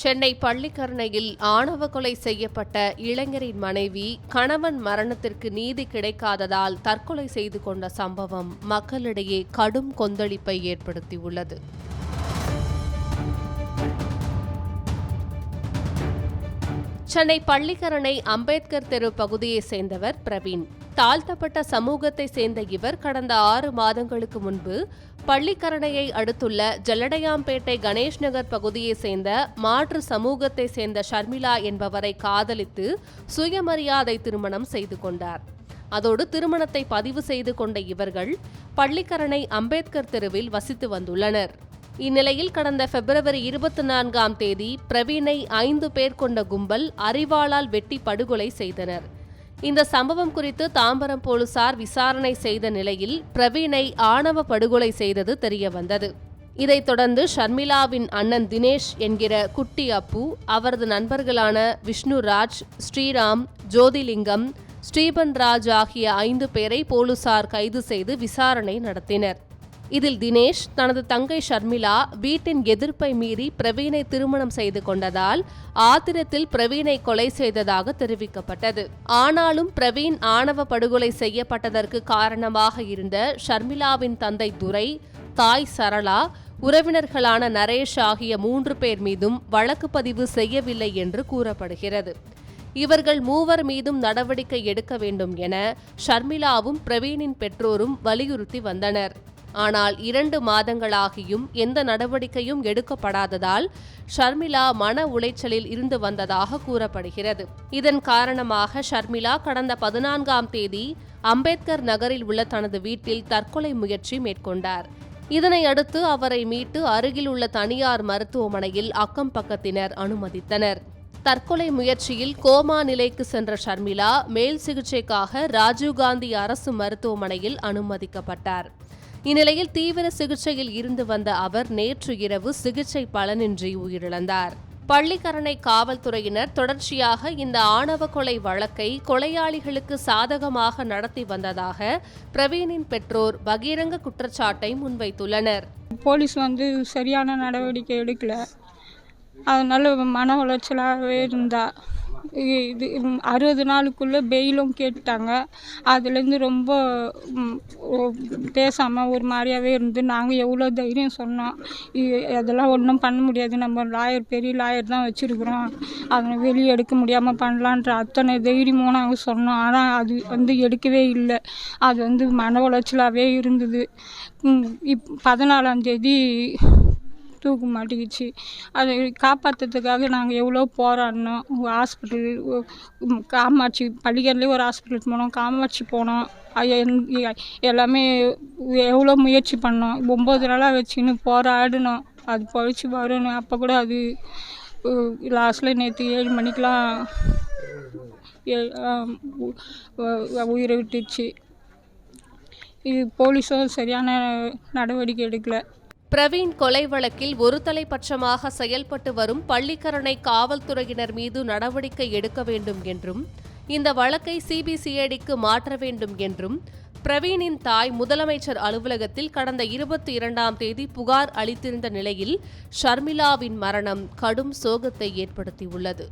சென்னை பள்ளிக்கரணையில் ஆணவ கொலை செய்யப்பட்ட இளைஞரின் மனைவி கணவன் மரணத்திற்கு நீதி கிடைக்காததால் தற்கொலை செய்து கொண்ட சம்பவம் மக்களிடையே கடும் கொந்தளிப்பை ஏற்படுத்தியுள்ளது. சென்னை பள்ளிக்கரணை அம்பேத்கர் தெரு பகுதியைச் சேர்ந்தவர் பிரவீன். தாழ்த்தப்பட்ட சமூகத்தை சேர்ந்த இவர் கடந்த ஆறு மாதங்களுக்கு முன்பு பள்ளிக்கரணையை அடுத்துள்ள ஜல்லடையாம்பேட்டை கணேஷ் நகர் பகுதியைச் சேர்ந்த மாற்று சமூகத்தை சேர்ந்த ஷர்மிளா என்பவரை காதலித்து சுயமரியாதை திருமணம் செய்து கொண்டார். அதோடு திருமணத்தை பதிவு செய்து கொண்ட இவர்கள் பள்ளிக்கரணை அம்பேத்கர் தெருவில் வசித்து வந்துள்ளனர். இந்நிலையில் கடந்த பிப்ரவரி இருபத்தி நான்காம் தேதி பிரவீனை ஐந்து பேர் கொண்ட கும்பல் அறிவாளால் வெட்டி படுகொலை செய்தனர். இந்த சம்பவம் குறித்து தாம்பரம் போலீசார் விசாரணை செய்த நிலையில் பிரவீனை ஆணவ படுகொலை செய்தது தெரியவந்தது. இதைத் தொடர்ந்து ஷர்மிளாவின் அண்ணன் தினேஷ் என்கிற குட்டி அப்பு அவரது நண்பர்களான விஷ்ணுராஜ் ஸ்ரீராம் ஜோதிலிங்கம் ஸ்ரீபன் ராஜ் ஆகிய ஐந்து பேரை போலீசார் கைது செய்து விசாரணை நடத்தினர். இதில் தினேஷ் தனது தங்கை ஷர்மிளா வீட்டின் எதிர்ப்பை மீறி பிரவீனை திருமணம் செய்து கொண்டதால் ஆத்திரத்தில் பிரவீனை கொலை செய்ததாக தெரிவிக்கப்பட்டது. ஆனாலும் பிரவீன் ஆணவ படுகொலை செய்யப்பட்டதற்கு காரணமாக இருந்த ஷர்மிளாவின் தந்தை துரை தாய் சரளா உறவினர்களான நரேஷ் ஆகிய மூன்று பேர் மீதும் வழக்கு பதிவு செய்யவில்லை என்று கூறப்படுகிறது. இவர்கள் மூவர் மீதும் நடவடிக்கை எடுக்க வேண்டும் என ஷர்மிளாவும் பிரவீனின் பெற்றோரும் வலியுறுத்தி வந்தனர். ஆனால் இரண்டு மாதங்களாகியும் எந்த நடவடிக்கையும் எடுக்கப்படாததால் ஷர்மிளா மன உளைச்சலில் இருந்து வந்ததாக கூறப்படுகிறது. இதன் காரணமாக ஷர்மிளா கடந்த பதினான்காம் தேதி அம்பேத்கர் நகரில் உள்ள தனது வீட்டில் தற்கொலை முயற்சி மேற்கொண்டார். இதனை அடுத்து அவரை மீட்டு அருகில் உள்ள தனியார் மருத்துவமனையில் அக்கம் பக்கத்தினர் அனுமதித்தனர். தற்கொலை முயற்சியில் கோமா நிலைக்கு சென்ற ஷர்மிளா மேல் சிகிச்சைக்காக ராஜீவ்காந்தி அரசு மருத்துவமனையில் அனுமதிக்கப்பட்டார். இந்நிலையில் தீவிர சிகிச்சையில் இருந்து வந்த அவர் நேற்று இரவு சிகிச்சை பலனின்றி உயிரிழந்தார். பள்ளிக்கரணை காவல்துறையினர் தொடர்ச்சியாக இந்த ஆணவ கொலை வழக்கை கொலையாளிகளுக்கு சாதகமாக நடத்தி வந்ததாக பிரவீனின் பெற்றோர் பகிரங்க குற்றச்சாட்டை முன்வைத்துள்ளனர். போலீஸ் வந்து சரியான நடவடிக்கை எடுக்கல. அதனால மன உளைச்சலாகவே இருந்தா. இது அறுபது நாளுக்குள்ளே பெயிலும் கேட்டாங்க அதுலேருந்து ரொம்ப பேசாமல் ஒரு மாதிரியாவே இருந்து நாங்கள் எவ்வளோ தைரியம் சொன்னோம். அதெல்லாம் ஒன்றும் பண்ண முடியாது. நம்ம லாயர் பெரிய லாயர் தான் வச்சுருக்குறோம். அதை வெளியே எடுக்க முடியாமல் பண்ணலான்ற அத்தனை தைரியமும் நாங்கள் சொன்னோம். ஆனால் அது வந்து எடுக்கவே இல்லை. அது வந்து மன உளைச்சலாகவே இருந்தது. இப் பதினாலாந்தேதி தூக்க மாட்டிக்கிச்சு. அதை காப்பாற்றுறதுக்காக நாங்கள் எவ்வளோ போராடினோம். ஹாஸ்பிட்டல் காமாட்சி பள்ளிக்கரத்துலேயே ஒரு ஹாஸ்பிட்டல் போனோம். காமாட்சி போனோம். எல்லாமே எவ்வளோ முயற்சி பண்ணோம். ஒம்பது நாளாக வச்சுன்னு போராடினோம். அது பழிச்சு வரணும் அப்போ கூட அது லாஸ்ட்டில் நேற்று ஏழு மணிக்கெலாம் உயிரை விட்டுச்சு. இது போலீஸும் சரியான நடவடிக்கை எடுக்கலை. பிரவீன் கொலை வழக்கில் ஒருதலைபட்சமாக செயல்பட்டு வரும் பள்ளிக்கரணை காவல்துறையினர் மீது நடவடிக்கை எடுக்க வேண்டும் என்றும் இந்த வழக்கை சிபிசிஐடிக்கு மாற்ற வேண்டும் என்றும் பிரவீனின் தாய் முதலமைச்சர் அலுவலகத்தில் கடந்த இருபத்தி இரண்டாம் தேதி புகார் அளித்திருந்த நிலையில் ஷர்மிளாவின் மரணம் கடும் சோகத்தை ஏற்படுத்தியுள்ளது.